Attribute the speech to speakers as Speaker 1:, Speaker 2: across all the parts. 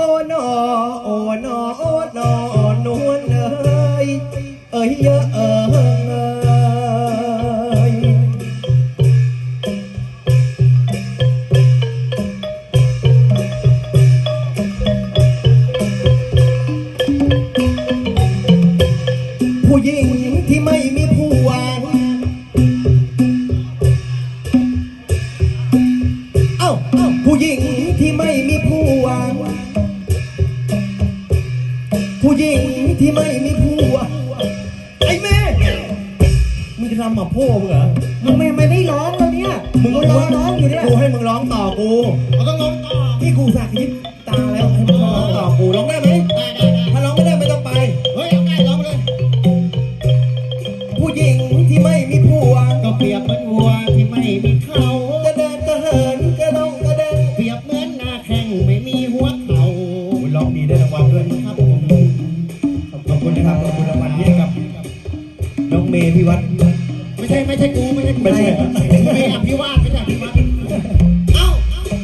Speaker 1: โอ้นอโอ้นอโอ้น มึงจะทำหมาพ่อมึงเหรอ
Speaker 2: มึงไม่ไม่ไม่ร้องแล้วเนี่ย
Speaker 1: มึง
Speaker 2: ก็ร้องร้องอยู่เนี่ย
Speaker 1: กูให้มึงร้องต่อกู
Speaker 3: เราต้องลงต่อ
Speaker 1: ที่กูสักยิบตาแล้วให้มึงร้องต่อกูร้องได้ไหม
Speaker 3: ได้ได้ได้
Speaker 1: ถ้าร้องไม่ได้ไม่ต้องไป
Speaker 3: เฮ้ยเอาได้ลองเลย
Speaker 1: ผู้หญิงที่ไม่มีผู้วาง
Speaker 3: ก็เปรียบเหมือนวัวที่ไม่มีเขา
Speaker 1: จะเดินจะเหินกระดองกระเดง
Speaker 3: เปรียบเหมือนนาแข้งไม่มีหัวเขา
Speaker 1: ร้องดีได้รางวัลด้วย
Speaker 3: ครับผม
Speaker 1: ขอบคุณนะครับขอบคุณรางวัลที่ให้กับน้องเมย์พิวัตร
Speaker 3: ไม่ ใช่ไม่ใช่กูไม่ใช่กู
Speaker 1: ไม่ใช่
Speaker 3: ไม่อภิวาทไม่ใช่อภิวาทเอ้า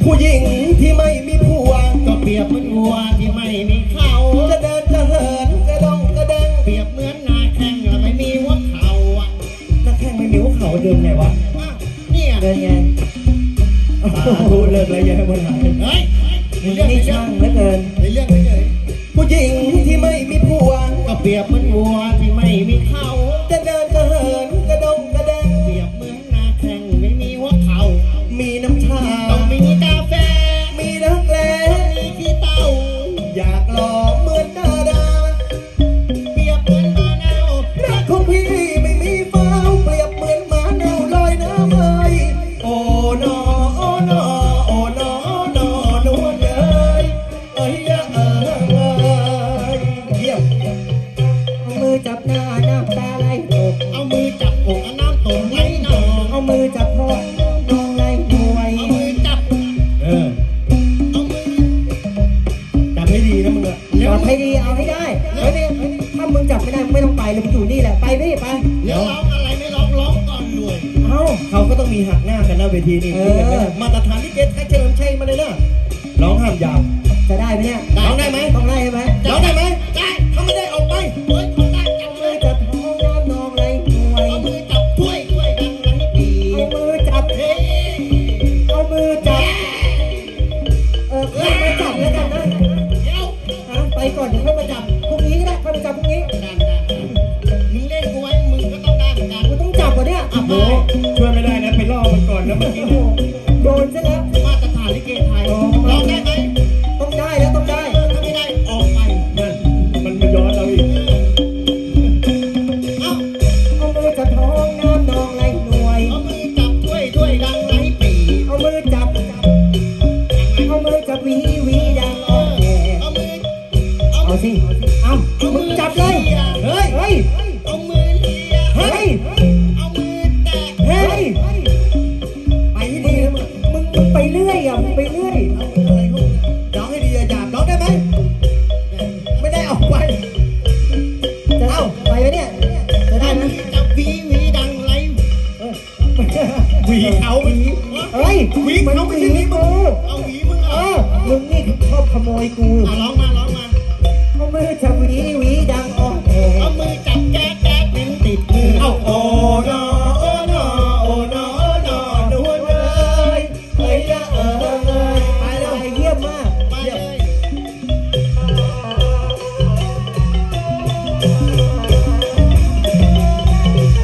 Speaker 1: ผู้หญิงที่ไม่มีผู้วาง
Speaker 3: ก็เปรียบเหมือนวัวที่ไม่มีเขา
Speaker 1: จะเดินจะเหินกระดองกระเดง
Speaker 3: เปรียบเหมือนนาแข้งแล้วไม่มีหัวเขาอะ
Speaker 1: นักแข่งไม่มีหัวเขาเดินไงวะ
Speaker 3: อ้าวเนี่ย
Speaker 2: เดินไง
Speaker 1: สาธุเลิกเลยอย่าให้มันหาย
Speaker 3: เฮ้ยใน
Speaker 2: มึง
Speaker 3: เรื่องใน
Speaker 2: นี่
Speaker 3: เรื่อ
Speaker 2: ช่างงเหลือเกิน
Speaker 3: ในเรื่องเฉย
Speaker 1: ผู้หญิงที่ไม่มีผู้วาง
Speaker 3: ๆก็เปรียบเหมือนวัวที่ไม่มีเขา
Speaker 1: จั
Speaker 3: บหน้า
Speaker 1: น้ำ
Speaker 3: ตา
Speaker 1: ไหล
Speaker 2: ตก
Speaker 3: เอามือจับอกเอาน้ำตกไหลนอง
Speaker 2: เอามือจับคอน้องไหลหวย
Speaker 3: เอามือจับ
Speaker 1: เออ
Speaker 3: เอามือ
Speaker 1: จำให้ดีนะมึงอะ
Speaker 3: เร็ว
Speaker 2: จับให้ดีเอาให้ได้เฮ้ยนี่ถ้ามึงจับไม่ได้ไม่ต้องไปเลยมึงอยู่นี่แหละ ไปพี่ไป
Speaker 3: เดี๋ยวร้องอะไรไม่ร้องร้องก่อนรวย
Speaker 2: เอ้า
Speaker 1: เขาก็ต้องมีหักหน้ากันหน้าเวทีนี่
Speaker 2: เออ
Speaker 1: มาตรฐานที่เกตแท็กเฉลิมชัยมาเลยนะร้องห้ามยาบ
Speaker 2: จะได้ไหมเนี่ย
Speaker 1: ร้องได้ไหม
Speaker 2: ต้องได้ใช่ไหม
Speaker 1: ร้องได้ไหม Thank you. วีวีดั
Speaker 2: งไรหวี
Speaker 3: เขาหวี
Speaker 2: เฮ้
Speaker 3: ย
Speaker 2: หวี
Speaker 3: เขา
Speaker 2: ไม่
Speaker 1: ใช่วีกูเอา
Speaker 3: ห
Speaker 2: วี
Speaker 3: มึ
Speaker 1: งเอ
Speaker 3: อา
Speaker 2: มึงนี่ชอ
Speaker 3: บ
Speaker 2: ขโมย
Speaker 3: กูอ่ร้อ
Speaker 2: ง
Speaker 3: มา
Speaker 2: ร้อง
Speaker 1: มา
Speaker 2: เขาไม่ได้
Speaker 3: จับหวี
Speaker 2: นี่